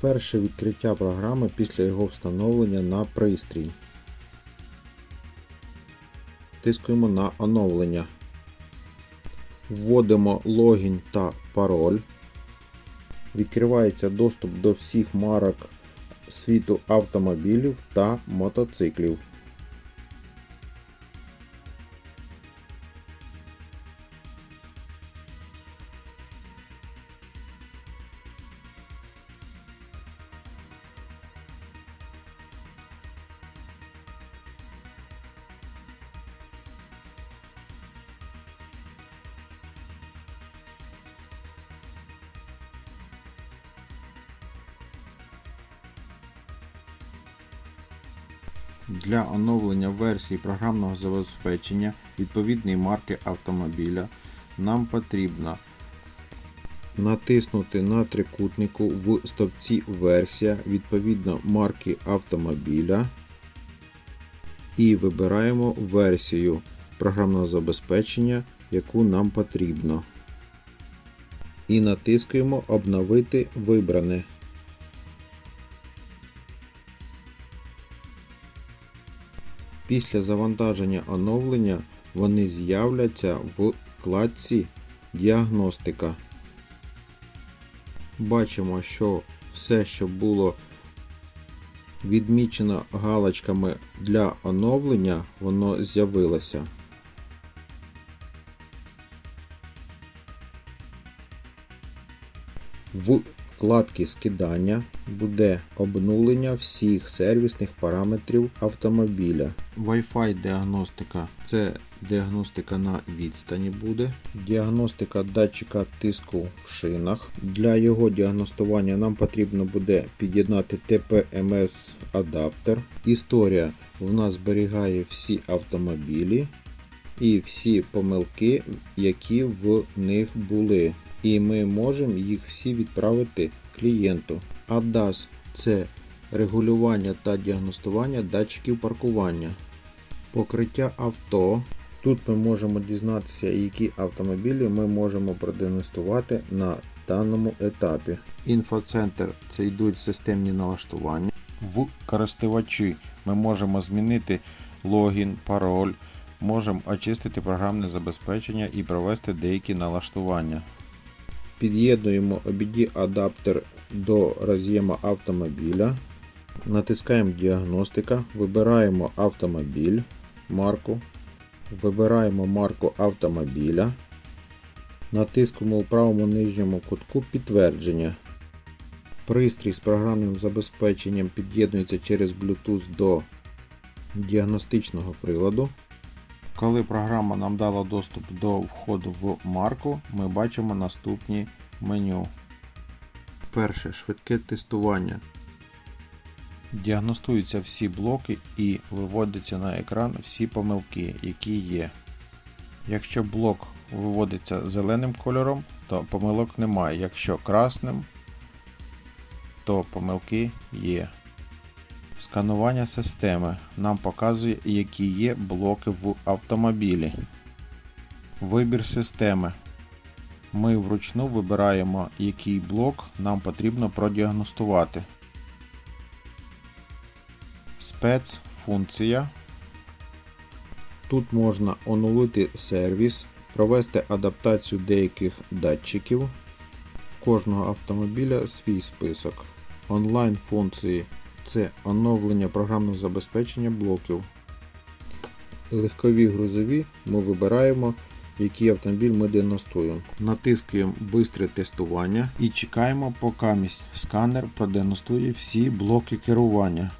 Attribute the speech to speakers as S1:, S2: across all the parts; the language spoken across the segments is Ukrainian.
S1: Перше відкриття програми після його встановлення на пристрій. Тискаємо на оновлення. Вводимо логін та пароль. Відкривається доступ до всіх марок світу автомобілів та мотоциклів. Для оновлення версії програмного забезпечення відповідної марки автомобіля нам потрібно натиснути на трикутнику в стовпці Версія відповідно марки автомобіля і вибираємо версію програмного забезпечення, яку нам потрібно. І натискаємо Обновити вибране. Після завантаження оновлення вони з'являться в вкладці Діагностика. Бачимо, що все, що було відмічено галочками для оновлення, воно з'явилося. В вкладці скидання буде обнулення всіх сервісних параметрів автомобіля. Wi-Fi діагностика це діагностика на відстані буде. Діагностика датчика тиску в шинах. Для його діагностування нам потрібно буде під'єднати TPMS адаптер. Історія в нас зберігає всі автомобілі і всі помилки, які в них були. І ми можемо їх всі відправити клієнту. ADAS – це регулювання та діагностування датчиків паркування. Покриття авто. Тут ми можемо дізнатися, які автомобілі ми можемо продемонструвати на даному етапі. Інфоцентр це йдуть системні налаштування. В користувачі ми можемо змінити логін, пароль, можемо очистити програмне забезпечення і провести деякі налаштування. Під'єднуємо OBD адаптер до роз'єма автомобіля. Натискаємо діагностика, вибираємо автомобіль, марку, вибираємо марку автомобіля, натискаємо у правому нижньому кутку підтвердження. Пристрій з програмним забезпеченням під'єднується через Bluetooth до діагностичного приладу. Коли програма нам дала доступ до входу в марку, ми бачимо наступні меню. Перше швидке тестування. Діагностуються всі блоки і виводяться на екран всі помилки, які є. Якщо блок виводиться зеленим кольором, то помилок немає. Якщо красним, то помилки є. Сканування системи нам показує, які є блоки в автомобілі. Вибір системи. Ми вручну вибираємо, який блок нам потрібно продіагностувати. Спецфункція. Тут можна оновити сервіс, провести адаптацію деяких датчиків. В кожного автомобіля свій список. Онлайн функції це оновлення програмного забезпечення блоків. Легкові грузові ми вибираємо, який автомобіль ми діагностуємо. Натискуємо Бистре тестування і чекаємо, поки сканер продіагностує всі блоки керування.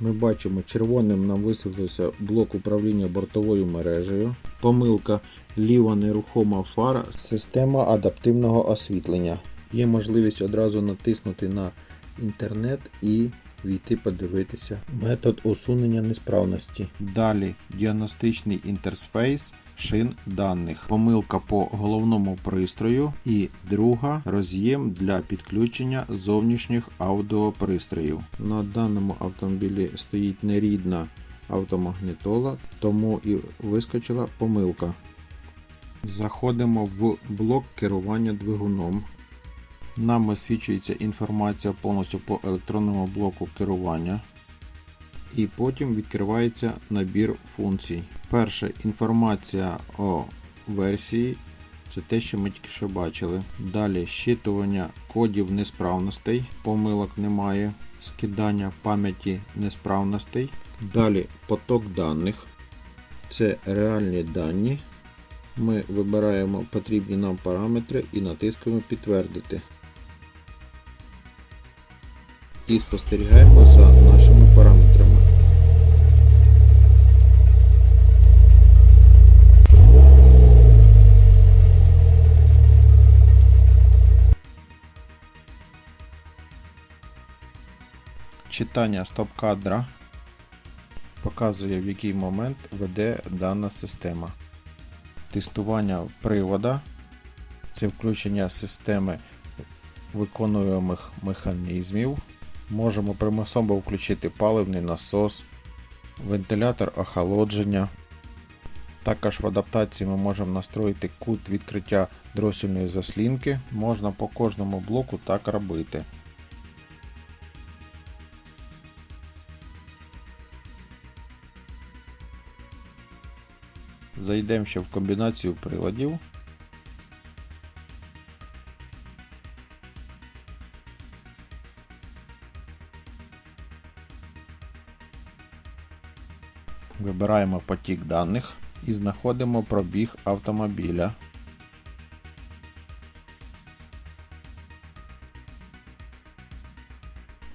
S1: Ми бачимо, червоним нам висвітлився блок управління бортовою мережею. Помилка ліва нерухома фара, система адаптивного освітлення. Є можливість одразу натиснути на інтернет і війти подивитися. Метод усунення несправності. Далі діагностичний інтерфейс шин даних. Помилка по головному пристрою. І друга роз'єм для підключення зовнішніх аудіопристроїв. На даному автомобілі стоїть нерідна автомагнітола, тому і вискочила помилка. Заходимо в блок керування двигуном. Нам висвічується інформація повністю по електронному блоку керування. І потім відкривається набір функцій. Перша інформація о версії. Це те, що ми тільки що бачили. Далі щитування кодів несправностей, помилок немає, скидання пам'яті несправностей. Далі поток даних. Це реальні дані. Ми вибираємо потрібні нам параметри і натискаємо підтвердити. І спостерігаємо за нашими Читання стоп-кадра показує в який момент веде дана система. Тестування привода це включення системи виконуємих механізмів. Можемо примусово включити паливний насос, вентилятор охолодження. Також в адаптації ми можемо настроїти кут відкриття дросільної заслінки. Можна по кожному блоку так робити. Зайдемо ще в комбінацію приладів. Вибираємо потік даних і знаходимо пробіг автомобіля.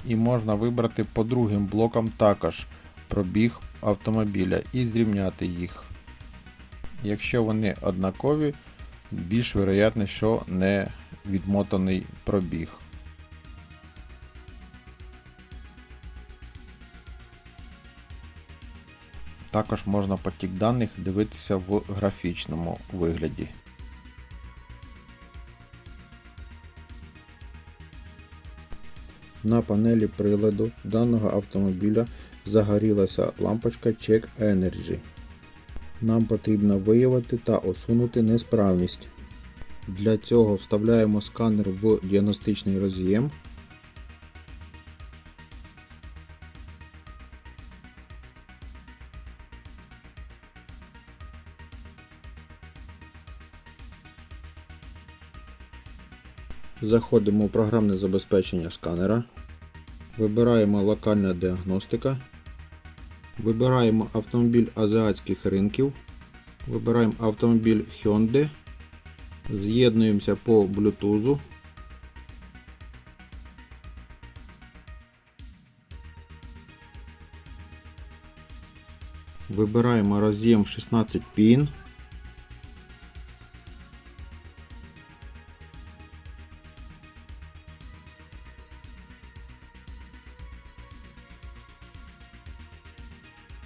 S1: І можна вибрати по другим блокам також пробіг автомобіля і зрівняти їх. Якщо вони однакові, більш вероятно, що не відмотаний пробіг. Також можна потік даних дивитися в графічному вигляді. На панелі приладу даного автомобіля загорілася лампочка Check Energy. Нам потрібно виявити та усунути несправність. Для цього вставляємо сканер в діагностичний роз'єм. Заходимо у програмне забезпечення сканера. Вибираємо локальна діагностика. Вибираємо автомобіль азіатських ринків. Вибираємо автомобіль Hyundai. З'єднуємося по Bluetooth. Вибираємо роз'єм 16 пін.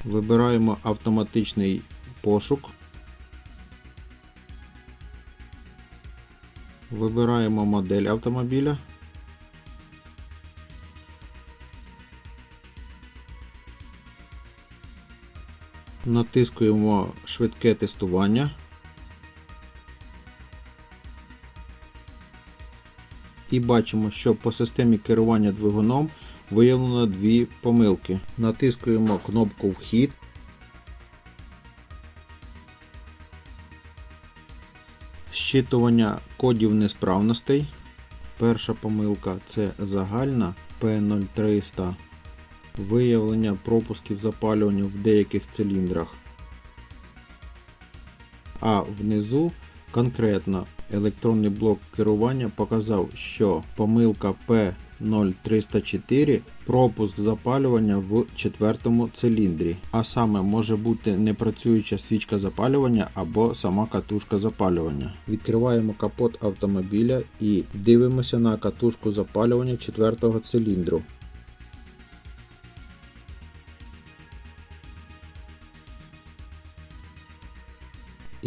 S1: Вибираємо автоматичний пошук. Вибираємо модель автомобіля. Натискуємо швидке тестування. І бачимо, що по системі керування двигуном виявлено дві помилки. Натискуємо кнопку Вхід. Щитування кодів несправностей. Перша помилка це загальна P0300. Виявлення пропусків запалювання в деяких циліндрах. А внизу конкретно електронний блок керування показав, що помилка P0304 пропуск запалювання в четвертому циліндрі. А саме може бути непрацююча свічка запалювання або сама катушка запалювання. Відкриваємо капот автомобіля і дивимося на катушку запалювання четвертого циліндру.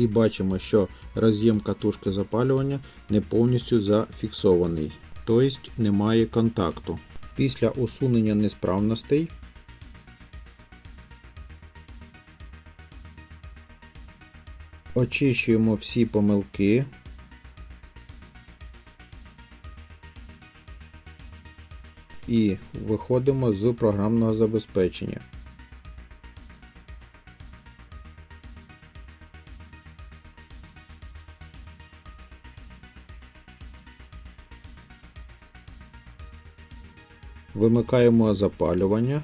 S1: І бачимо, що роз'єм катушки запалювання не повністю зафіксований, тобто немає контакту. Після усунення несправностей очищуємо всі помилки. І виходимо з програмного забезпечення. Вимикаємо запалювання,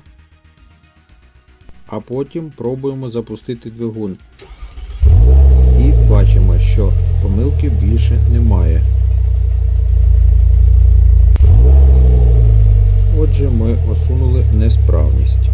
S1: а потім пробуємо запустити двигун. І бачимо, що помилки більше немає. Отже, ми осунули несправність.